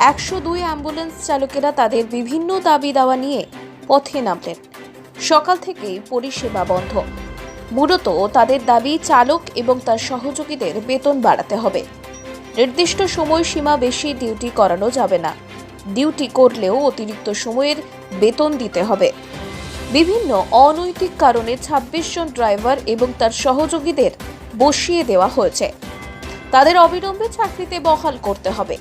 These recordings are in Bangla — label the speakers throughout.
Speaker 1: একশো
Speaker 2: দুই অ্যাম্বুলেন্স চালকেরা তাদের বিভিন্ন দাবি দাওয়া নিয়ে পথে নামলেন। সকাল থেকেই পরিষেবা বন্ধ। মূলত তাদের দাবি চালক এবং তার সহযোগীদের বেতন বাড়াতে হবে। নির্দিষ্ট সময়সীমা বেশি ডিউটি করানো যাবে না। ডিউটি করলেও অতিরিক্ত সময়ের বেতন দিতে হবে। বিভিন্ন অনৈতিক কারণে ২৬ জন ড্রাইভার এবং তার সহযোগীদের বসিয়ে দেওয়া হয়েছে। তাদের অবিলম্বে চাকরিতে বহাল করতে হবে।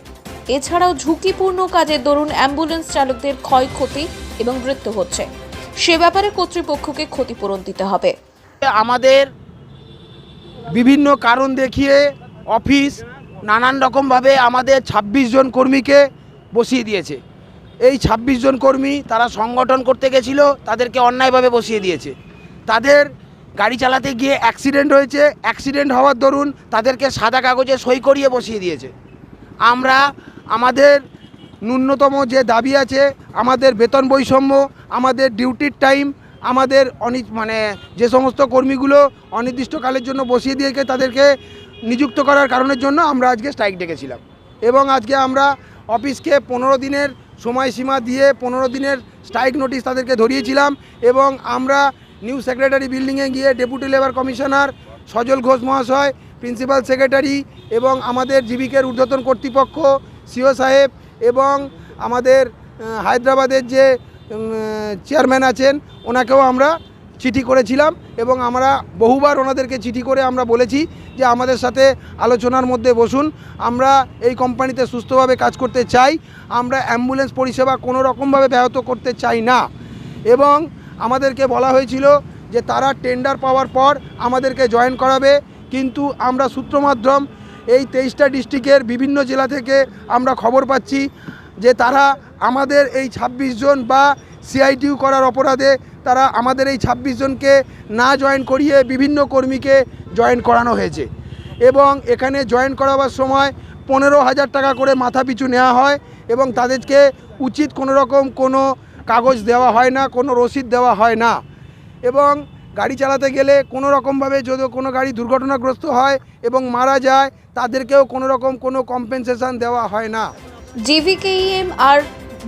Speaker 2: এছাড়াও ঝুঁকিপূর্ণ কাজের দরুন অ্যাম্বুলেন্স চালকদের ক্ষয়ক্ষতি এবং মৃত্যু হচ্ছে। সে ব্যাপারে কর্তৃপক্ষকে ক্ষতিপূরণ দিতে হবে।
Speaker 3: আমাদের বিভিন্ন কারণ দেখিয়ে অফিস নানান রকমভাবে আমাদের ২৬ জন কর্মীকে বসিয়ে দিয়েছে। এই ২৬ জন কর্মী তারা সংগঠন করতে গেছিল, তাদেরকে অন্যায়ভাবে বসিয়ে দিয়েছে। তাদের গাড়ি চালাতে গিয়ে অ্যাক্সিডেন্ট হয়েছে অ্যাক্সিডেন্ট হওয়ার দরুন তাদেরকে সাদা কাগজে সই করিয়ে বসিয়ে দিয়েছে। আমরা আমাদের ন্যূনতম যে দাবি আছে, আমাদের বেতন বৈষম্য, আমাদের ডিউটির টাইম, আমাদের অনি মানে যে সমস্ত কর্মীগুলো অনির্দিষ্টকালের জন্য বসিয়ে দিয়েছে, তাদেরকে নিযুক্ত করার কারণের জন্য আমরা আজকে স্ট্রাইক ডেকেছিলাম। এবং আজকে আমরা অফিসকে পনেরো দিনের সময়সীমা দিয়ে পনেরো দিনের স্ট্রাইক নোটিশ তাদেরকে ধরিয়েছিলাম এবং আমরা নিউ সেক্রেটারি বিল্ডিংয়ে গিয়ে deputy labour commissioner Sajal Ghosh মহাশয় প্রিন্সিপাল সেক্রেটারি এবং আমাদের জীবিকের ঊর্ধ্বতন কর্তৃপক্ষ সিও সাহেব এবং আমাদের হায়দ্রাবাদের যে চেয়ারম্যান আছেন, ওনাকেও আমরা চিঠি করেছিলাম এবং আমরা বহুবার ওনাদেরকে চিঠি করে আমরা বলেছি যে আমাদের সাথে আলোচনার মধ্যে বসুন, আমরা এই কোম্পানিতে সুস্থভাবে কাজ করতে চাই, আমরা অ্যাম্বুলেন্স পরিষেবা কোনো রকমভাবে ব্যাহত করতে চাই না এবং আমাদেরকে বলা হয়েছিল যে তারা টেন্ডার পাওয়ার পর আমাদেরকে জয়েন করাবে, কিন্তু আমরা সূত্র মাধ্যম এই তেইশটা ডিস্ট্রিক্টের বিভিন্ন জেলা থেকে আমরা খবর পাচ্ছি যে তারা আমাদের এই ২৬ জন বা সিআইটিউ করার অপরাধে তারা আমাদের এই ২৬ জনকে না জয়েন করিয়ে বিভিন্ন কর্মীকে জয়েন করানো হয়েছে। এবং এখানে জয়েন করাবার সময় পনেরো হাজার টাকা করে মাথা পিছু নেওয়া হয় এবং তাদেরকে উচিত কোনো রকম কোনো কাগজ দেওয়া হয় না, কোনো রসিদ দেওয়া হয় না। এবং গাড়ি চালাতে গেলে কোনো রকমভাবে যদি কোনো গাড়ি দুর্ঘটনাগ্রস্ত হয় এবং মারা যায়, তাদেরকেও কোনো রকম কোনো কম্পেনসেশন দেওয়া হয় না।
Speaker 2: জিভিকেইএম আর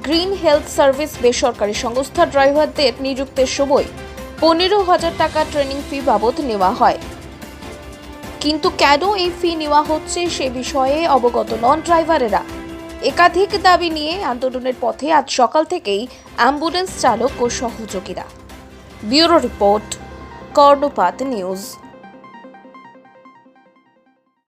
Speaker 2: গ্রিন হেলথ সার্ভিস বেসরকারি সংস্থা ড্রাইভারদের নিযুক্তের সময় পনেরো হাজার টাকা ট্রেনিং ফি বাবদ নেওয়া হয়। কিন্তু কেন এই ফি নেওয়া হচ্ছে সে বিষয়ে অবগত নন ড্রাইভারেরা। একাধিক দাবি নিয়ে আন্দোলনের পথে আজ সকাল থেকেই অ্যাম্বুলেন্স চালক ও সহযোগীরা। Bureau report. কর্ণপাত নিউজ